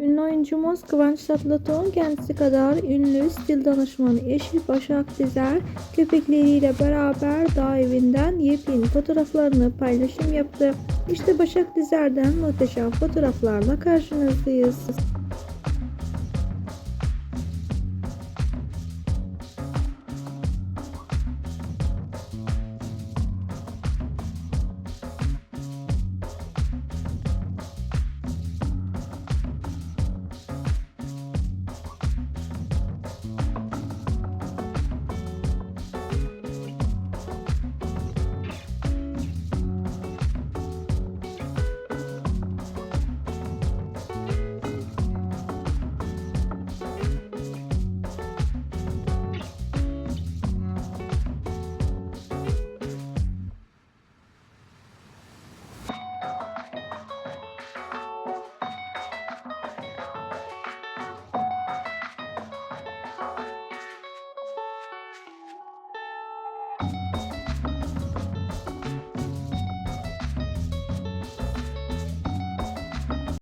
Ünlü oyuncumuz Kıvanç Tatlıtuğ'un kendisi kadar ünlü stil danışmanı eşi Başak Dizer köpekleriyle beraber dağ evinden yepyeni fotoğraflarını paylaşım yaptı. İşte Başak Dizer'den muhteşem fotoğraflarla karşınızdayız.